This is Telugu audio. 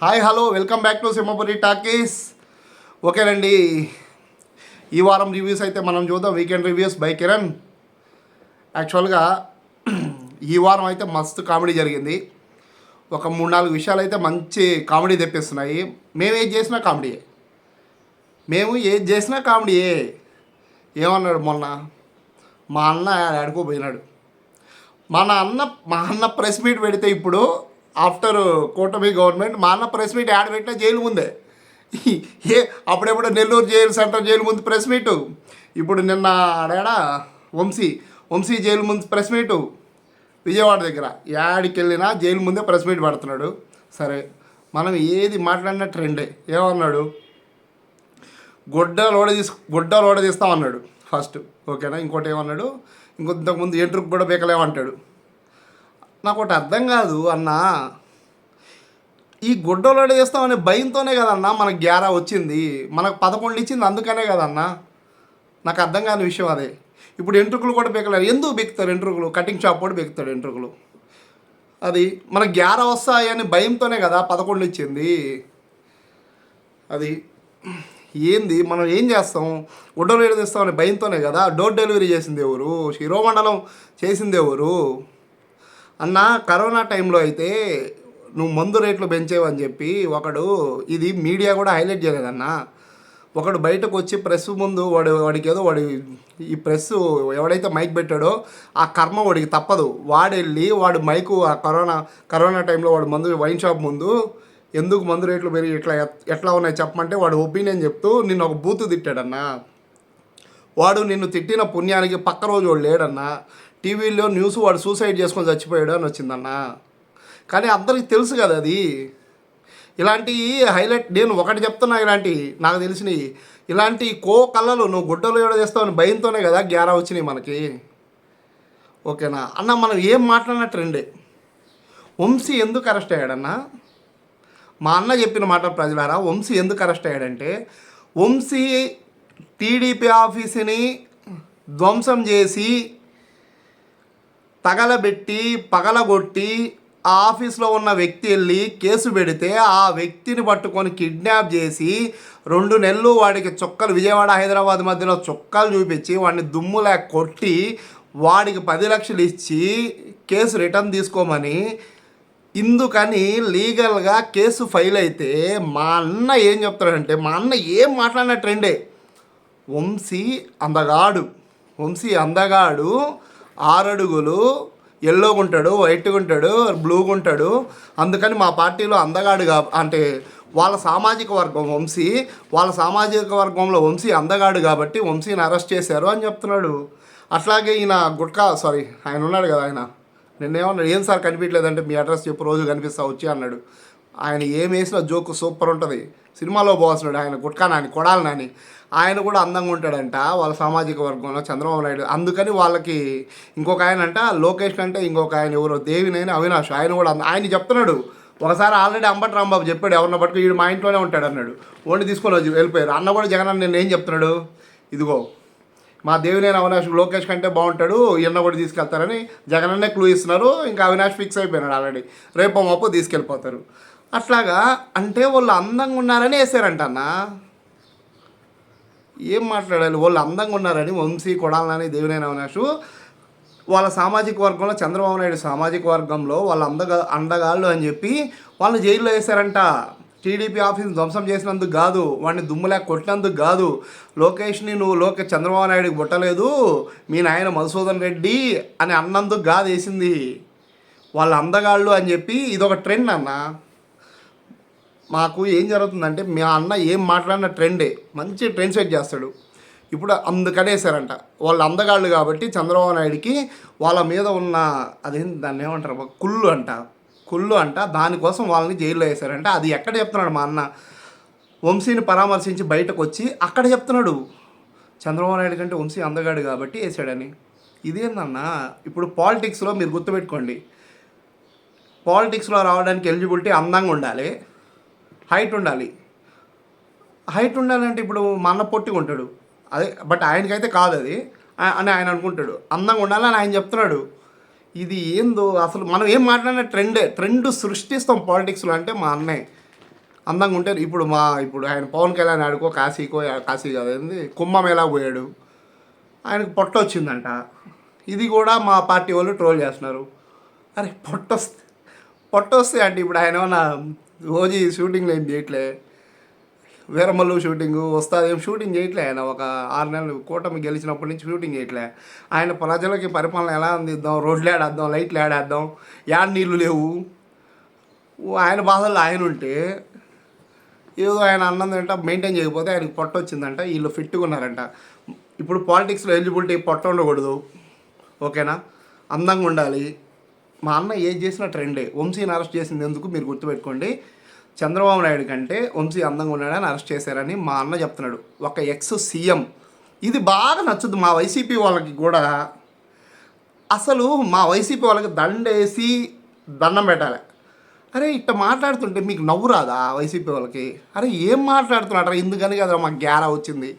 Hi hello welcome back to Simhapuri talkies. ఓకేనండి ఈ వారం రివ్యూస్ అయితే మనం చూద్దాం. Weekend reviews by Kiran. యాక్చువల్గా ఈ వారం అయితే మస్తు కామెడీ జరిగింది. ఒక మూడు నాలుగు విషయాలు అయితే మంచి కామెడీ తెప్పిస్తున్నాయి. మేము ఏది చేసినా కామెడీయే. మేము ఏది చేసినా కామెడీయే. ఏమన్నాడు మొన్న? మా అన్న ఆడుకోపోయినాడు మన అన్న మా అన్న ప్రెస్ మీట్ పెడితే ఇప్పుడు ఆఫ్టర్ కూటమి గవర్నమెంట్ మా అన్న ప్రెస్ మీట్ యాడ్ పెట్టినా జైలు ముందే. ఏ అప్పుడెప్పుడు నెల్లూరు జైలు సెంటర్ జైలు ముందు ప్రెస్ మీటు? ఇప్పుడు నిన్న ఆడాడా? వంశీ వంశీ జైలు ముందు ప్రెస్ మీటు? విజయవాడ దగ్గర. యాడికి వెళ్ళినా జైలు ముందే ప్రెస్ మీట్ పెడుతున్నాడు. సరే మనం ఏది మాట్లాడిన ట్రెండే. ఏమన్నాడు? గుడ్డ లోడ తీసు గుడ్డ లోడ తీస్తామన్నాడు. ఫస్ట్ ఓకేనా? ఇంకోటి ఏమన్నాడు? ఇంకొంతకుముందు ఎంట్రుకు కూడా బీకలేమంటాడు నాకు ఒకటి అర్థం కాదు అన్నా. ఈ గుడ్డలోడ చేస్తామనే భయంతోనే కదన్నా మనకు గ్యారా వచ్చింది. మనకు పదకొండు ఇచ్చింది అందుకనే కదన్నా. నాకు అర్థం కాని విషయం అదే. ఇప్పుడు ఎంట్రుకులు కూడా బెక్కలేరు. ఎందుకు బెక్కుతారు ఎంట్రుకులు కటింగ్ షాప్ కూడా బెక్కుతాడు ఎంట్రుకులు అది మనకు గ్యారా వస్తాయని భయంతోనే కదా పదకొండు ఇచ్చింది. అది ఏంది? మనం ఏం చేస్తాం? గుడ్డలు ఏడు తెస్తామని భయంతోనే కదా. డోర్ డెలివరీ చేసింది ఎవరు? శిరోమండలం చేసింది ఎవరు? అన్న కరోనా టైంలో అయితే నువ్వు మందు రేట్లు పెంచేవని చెప్పి ఒకడు ఇది మీడియా కూడా హైలైట్ చేయలేదన్న. ఒకడు బయటకు వచ్చి ప్రెస్ ముందు వాడు వాడికి ఏదో వాడి ఈ ప్రెస్ ఎవడైతే మైక్ పెట్టాడో ఆ కర్మ వాడికి తప్పదు. వాడెళ్ళి వాడు మైకు ఆ కరోనా కరోనా టైంలో వాడు మందు వైన్ షాప్ ముందు ఎందుకు మందు రేట్లు పెరిగి ఇట్లా ఎట్లా ఉన్నాయి చెప్పమంటే వాడు ఒపీనియన్ చెప్తూ నిన్ను ఒక బూతు తిట్టాడన్నా. వాడు నిన్ను తిట్టిన పుణ్యానికి పక్క రోజు వాడు లేడన్నా. టీవీలో న్యూస్ వాడు సూసైడ్ చేసుకొని చచ్చిపోయాడు అని వచ్చిందన్న. కానీ అందరికి తెలుసు కదా అది. ఇలాంటి హైలైట్ నేను ఒకటి చెప్తున్నా ఇలాంటి నాకు తెలిసినవి. ఇలాంటి కో కళ్ళలు నువ్వు గుడ్డలు ఏడ చేస్తావని భయంతోనే కదా గ్యారా వచ్చినాయి మనకి. ఓకేనా? అన్న మనం ఏం మాట్లాడిన ట్రెండే. వంశీ ఎందుకు అరెస్ట్ అయ్యాడన్నా? మా అన్న చెప్పిన మాట ప్రజలారా వంశీ ఎందుకు అరెస్ట్ అయ్యాడంటే వంశీ టీడీపీ ఆఫీసుని ధ్వంసం చేసి తగలబెట్టి పగలగొట్టి ఆ ఆఫీస్లో ఉన్న వ్యక్తి వెళ్ళి కేసు పెడితే ఆ వ్యక్తిని పట్టుకొని కిడ్నాప్ చేసి రెండు నెలలు వాడికి చొక్కలు విజయవాడ హైదరాబాద్ మధ్యలో చొక్కాలు చూపించి వాడిని దుమ్ములా కొట్టి వాడికి పది లక్షలు ఇచ్చి కేసు రిటర్న్ తీసుకోమని ఇందుకని లీగల్గా కేసు ఫైల్ అయితే మా అన్న ఏం చెప్తాడంటే మా అన్న ఏం మాట్లాడిన ట్రెండే? వంశీ అందగాడు వంశీ అందగాడు ఆరడుగులు ఎల్లోగా ఉంటాడు వైట్గా ఉంటాడు బ్లూగా ఉంటాడు. అందుకని మా పార్టీలో అందగాడు కా అంటే వాళ్ళ సామాజిక వర్గం వంశీ వాళ్ళ సామాజిక వర్గంలో వంశీ అందగాడు కాబట్టి వంశీని అరెస్ట్ చేశారు అని చెప్తున్నాడు. అట్లాగే ఈయన గుట్కా సారీ ఆయన ఉన్నాడు కదా ఆయన. నిన్నేమన్నాడు ఏం సార్ కనిపించలేదంటే మీ అడ్రస్ చెప్పు రోజు కనిపిస్తా వచ్చి అన్నాడు. ఆయన ఏం వేసినా జోక్ సూపర్ ఉంటుంది. సినిమాలో పోస్తున్నాడు ఆయన గుట్కా నాని కొడాలి నాని ఆయన కూడా అందంగా ఉంటాడంట వాళ్ళ సామాజిక వర్గంలో చంద్రబాబు నాయుడు. అందుకని వాళ్ళకి ఇంకొక ఆయన అంట లోకేష్ అంటే ఇంకొక ఆయన ఎవరో దేవినైనా అవినాష్. ఆయన కూడా ఆయన చెప్తున్నాడు. ఒకసారి ఆల్రెడీ అంబటి రాంబాబు చెప్పాడు ఎవరిన పట్టుకు వీడు మా ఇంట్లోనే ఉంటాడు అన్నాడు. ఓన్లీ తీసుకొని వచ్చి వెళ్ళిపోయారు. అన్న కూడా జగన్ అన్న నేను ఏం చెప్తున్నాడు? ఇదిగో మా దేవినేని అవినాష్ లోకేష్ కంటే బాగుంటాడు ఈయన కూడా తీసుకెళ్తారని జగనన్నే క్లూ ఇస్తున్నారు ఇంకా అవినాష్ ఫిక్స్ అయిపోయినాడు ఆల్రెడీ. రేపు మాపు తీసుకెళ్ళిపోతారు. అట్లాగా అంటే వాళ్ళు అందంగా ఉన్నారని వేసారంట అన్న ఏం మాట్లాడాలి? వాళ్ళు అందంగా ఉన్నారని వంశీ కొడాలని దేవినేని అవినాష్ వాళ్ళ సామాజిక వర్గంలో చంద్రబాబు నాయుడు సామాజిక వర్గంలో వాళ్ళ అందగా అండగాళ్ళు అని చెప్పి వాళ్ళు జైల్లో వేశారంట టీడీపీ ఆఫీస్ ధ్వంసం చేసినందుకు కాదు వాడిని దుమ్ములా కొట్టినందుకు కాదు. లోకేష్ని నువ్వు లోకే చంద్రబాబు నాయుడికి పుట్టలేదు మీ నాయన మధుసూదన్ రెడ్డి అని అన్నందుకు కాదు వేసింది. వాళ్ళ అందగాళ్ళు అని చెప్పి ఇదొక ట్రెండ్ అన్నా. మాకు ఏం జరుగుతుందంటే మీ అన్న ఏం మాట్లాడిన ట్రెండే మంచి ట్రెండ్ సెట్ చేస్తాడు. ఇప్పుడు అందుకనేసారంట వాళ్ళు అందగాళ్ళు కాబట్టి చంద్రబాబు నాయుడికి వాళ్ళ మీద ఉన్న అదేం దాన్ని ఏమంటారు కుళ్ళు అంట. కుళ్ళు అంట దానికోసం వాళ్ళని జైల్లో వేశారంట. అది ఎక్కడ చెప్తున్నాడు మా అన్న? వంశీని పరామర్శించి బయటకు వచ్చి అక్కడ చెప్తున్నాడు. చంద్రబాబు నాయుడు కంటే వంశీ అందగాడు కాబట్టి వేసాడని ఇదేందన్నా? ఇప్పుడు పాలిటిక్స్లో మీరు గుర్తుపెట్టుకోండి. పాలిటిక్స్లో రావడానికి ఎలిజిబిలిటీ అందంగా ఉండాలి. హైట్ ఉండాలి. హైట్ ఉండాలంటే ఇప్పుడు మా అన్న పొట్టిగా ఉంటాడు అదే బట్ ఆయనకైతే కాదు అది. అని ఆయన అనుకుంటాడు. అందంగా ఉండాలని ఆయన చెప్తున్నాడు. ఇది ఏందో అసలు మనం ఏం మాట్లాడిన ట్రెండే ట్రెండ్ సృష్టిస్తాం పాలిటిక్స్లో అంటే మా అన్నయ్య. అందంగా ఉంటే ఇప్పుడు మా ఇప్పుడు ఆయన పవన్ కళ్యాణ్ ఆడుకో కాశీకో కాశీ కదండి కుంభమేళా పోయాడు? ఆయనకు పొట్ట వచ్చిందంట. ఇది కూడా మా పార్టీ వాళ్ళు ట్రోల్ చేస్తున్నారు. అరే పొట్ట వస్తే పొట్ట వస్తే అంటే ఇప్పుడు ఆయన ఏమన్నా రోజు షూటింగ్లు ఏం చేయట్లే. వీరమల్లు షూటింగ్ వస్తాదేం ఏం షూటింగ్ చేయట్లే ఆయన. ఒక ఆరు నెలలు కూటమి గెలిచినప్పటి నుంచి షూటింగ్ చేయట్లే. ఆయన ప్రజలకి పరిపాలన ఎలా అందిద్దాం? రోడ్లు ఏడేద్దాం? లైట్లు ఏడేద్దాం? యాడ్ నీళ్ళు లేవు? ఆయన బాధల్లో ఆయన ఉంటే ఏదో ఆయన అన్నం తింటా మెయింటైన్ చేయకపోతే ఆయనకి పొట్ట వచ్చిందంట వీళ్ళు ఫిట్గా ఉన్నారంట. ఇప్పుడు పాలిటిక్స్లో ఎలిజిబిలిటీ పొట్ట ఉండకూడదు. ఓకేనా? అందంగా ఉండాలి. మా అన్న ఏది చేసినా ట్రెండే. వంశీని అరెస్ట్ చేసింది ఎందుకు మీరు గుర్తుపెట్టుకోండి. చంద్రబాబు నాయుడు కంటే వంశీ అందంగా ఉన్నాడని అరెస్ట్ చేశారని మా అన్న చెప్తున్నాడు. ఒక ఎక్స్ సీఎం. ఇది బాగా నచ్చుద్ది మా వైసీపీ వాళ్ళకి కూడా. అసలు మా వైసీపీ వాళ్ళకి దండేసి దండం పెట్టాలి. అరే ఇట్ట మాట్లాడుతుంటే మీకు నవ్వు రాదా వైసీపీ వాళ్ళకి? అరే ఏం మాట్లాడుతున్నారా ఎందుకని కదా మాకు గ్యారా వచ్చింది.